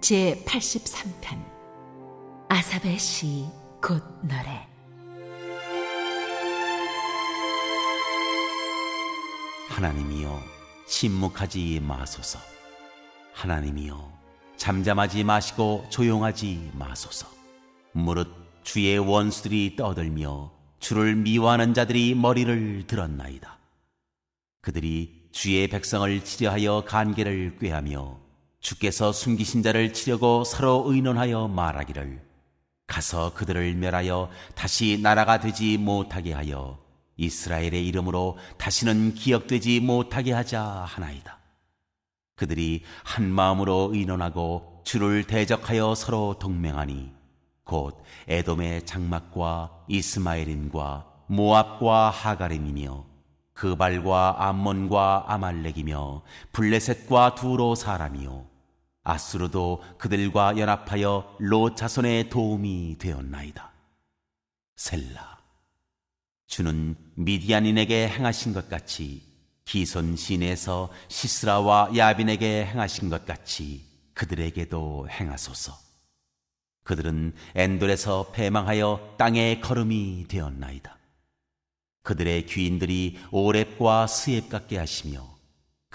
제 83편 아삽의 시 곧 노래 하나님이여 침묵하지 마소서. 하나님이여 잠잠하지 마시고 조용하지 마소서. 무릇 주의 원수들이 떠들며 주를 미워하는 자들이 머리를 들었나이다. 그들이 주의 백성을 치려하여 간계를 꾀하며 주께서 숨기신 자를 치려고 서로 의논하여 말하기를 가서 그들을 멸하여 다시 나라가 되지 못하게 하여 이스라엘의 이름으로 다시는 기억되지 못하게 하자 하나이다. 그들이 한 마음으로 의논하고 주를 대적하여 서로 동맹하니 곧 에돔의 장막과 이스마엘인과 모압과 하가림이며 그발과 암몬과 아말렉이며 블레셋과 두로 사람이요 아수르도 그들과 연합하여 로 자손의 도움이 되었나이다. 셀라 주는 미디안인에게 행하신 것 같이 기손 시내에서 시스라와 야빈에게 행하신 것 같이 그들에게도 행하소서. 그들은 엔돌에서 패망하여 땅의 걸음이 되었나이다. 그들의 귀인들이 오랩과 스앱 같게 하시며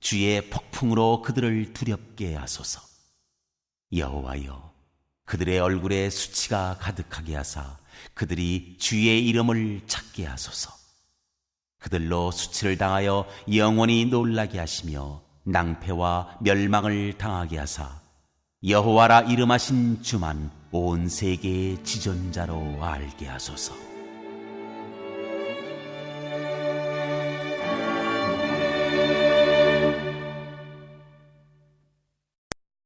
주의 폭풍으로 그들을 두렵게 하소서. 여호와여, 그들의 얼굴에 수치가 가득하게 하사 그들이 주의 이름을 찾게 하소서. 그들로 수치를 당하여 영원히 놀라게 하시며 낭패와 멸망을 당하게 하사 여호와라 이름하신 주만 온 세계의 지존자로 알게 하소서.